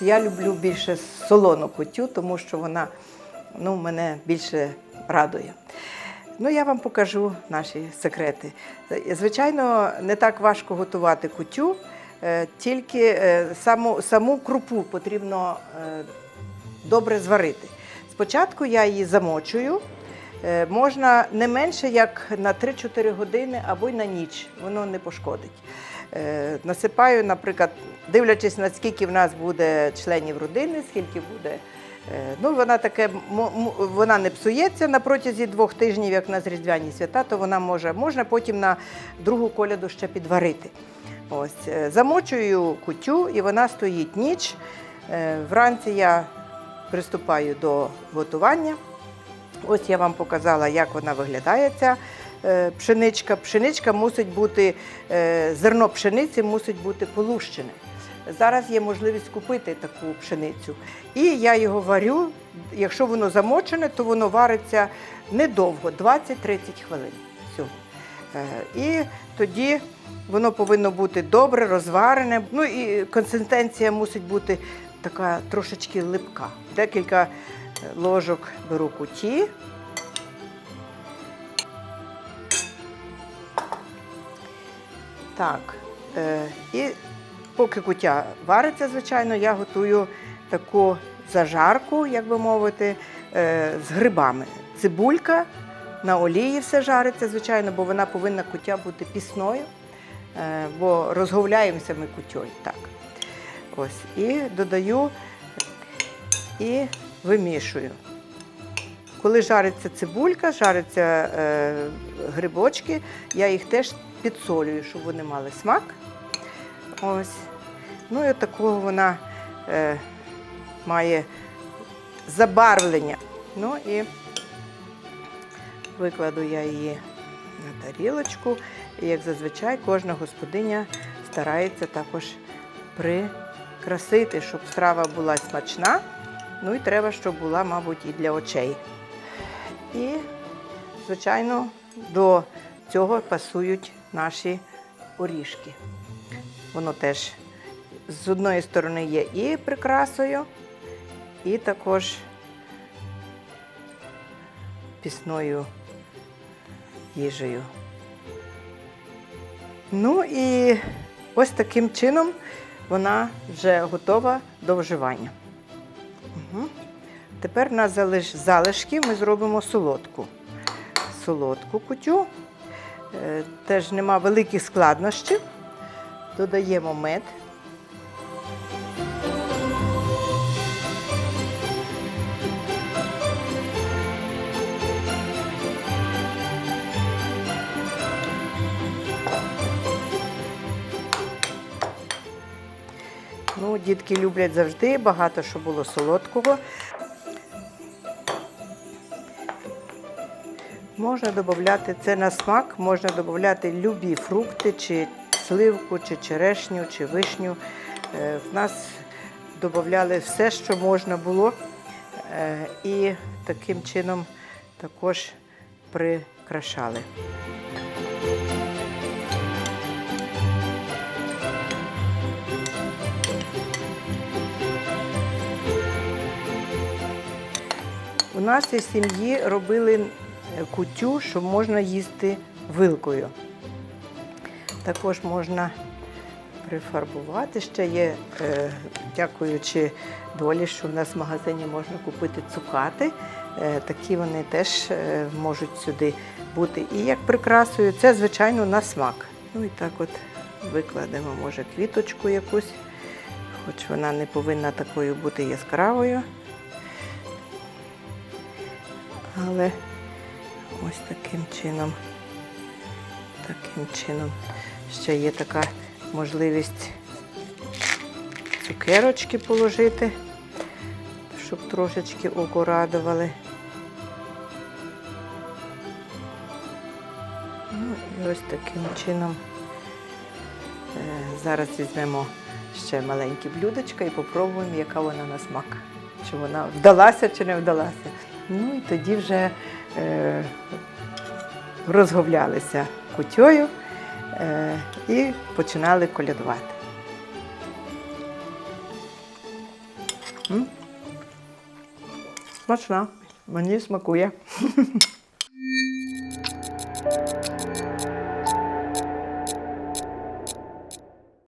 я люблю більше солону кутю, тому що вона ну, мене більше радує. Ну, я вам покажу наші секрети. Звичайно, не так важко готувати кутю, е, тільки е, саму, саму крупу потрібно е, добре зварити. Спочатку я її замочую. Можна не менше як на 3-4 години або й на ніч, воно не пошкодить. Насипаю, наприклад, дивлячись, наскільки в нас буде членів родини, скільки буде. е, Ну, вона таке, вона не псується на протязі двох тижнів, як на різдвяні свята, то вона може, можна потім на другу коляду ще підварити. Ось, е, замочую кутю і вона стоїть ніч. Е, Вранці я приступаю до готування. Ось я вам показала, як вона виглядає, ця пшеничка. Пшеничка мусить бути, зерно пшениці мусить бути полущене. Зараз є можливість купити таку пшеницю. І я його варю. Якщо воно замочене, то воно вариться недовго, 20-30 хвилин. Все. І тоді воно повинно бути добре розварене. Ну і консистенція мусить бути така трошечки липка. Декілька е, ложок беру куті. Так. Е, і поки кутя вариться, звичайно, я готую таку зажарку, як би мовити, е, з грибами. Цибулька на олії все жариться, звичайно, бо вона повинна куття бути пісною, е, бо розговляємося ми кутьою. Так. Ось. І додаю і вимішую. Коли жариться цибулька, жаряться е, грибочки, я їх теж підсолюю, щоб вони мали смак. Ось. Ну і такого вона е, має забарвлення. Ну і викладу я її на тарілочку. І як зазвичай, кожна господиня старається також прикрасити, щоб страва була смачна. Ну і треба, щоб була, мабуть, і для очей. І, звичайно, до цього пасують наші оріжки. Воно теж з одної сторони є і прикрасою, і також пісною їжею. Ну і ось таким чином вона вже готова до вживання. Угу. Тепер на залишки ми зробимо солодку. Солодку кутю. Е, Теж нема великих складнощів. Додаємо мед. Ну, дітки люблять завжди багато, щоб було солодкого. Можна додати це на смак, можна додати любі фрукти, чи сливку, чи черешню, чи вишню. Е, В нас додавали все, що можна було. Е, І таким чином також прикрашали. У нашій сім'ї робили кутю, що можна їсти вилкою. Також можна прифарбувати. Ще є, е, дякуючи долі, що в нас в магазині можна купити цукати. Е, Такі вони теж е, можуть сюди бути. І як прикрасою, це, звичайно, на смак. Ну і так от викладемо, може, квіточку якусь, хоч вона не повинна такою бути яскравою. Але ось таким чином, таким чином ще є така можливість цукерочки положити, щоб трошечки око радували. Ну і ось таким чином е, зараз візьмемо ще маленькі блюдечка і попробуємо, яка вона на смак. Чи вона вдалася, чи не вдалася. Ну і тоді вже е, розговлялися кутьою і починали колядувати. Смачна. Мені смакує.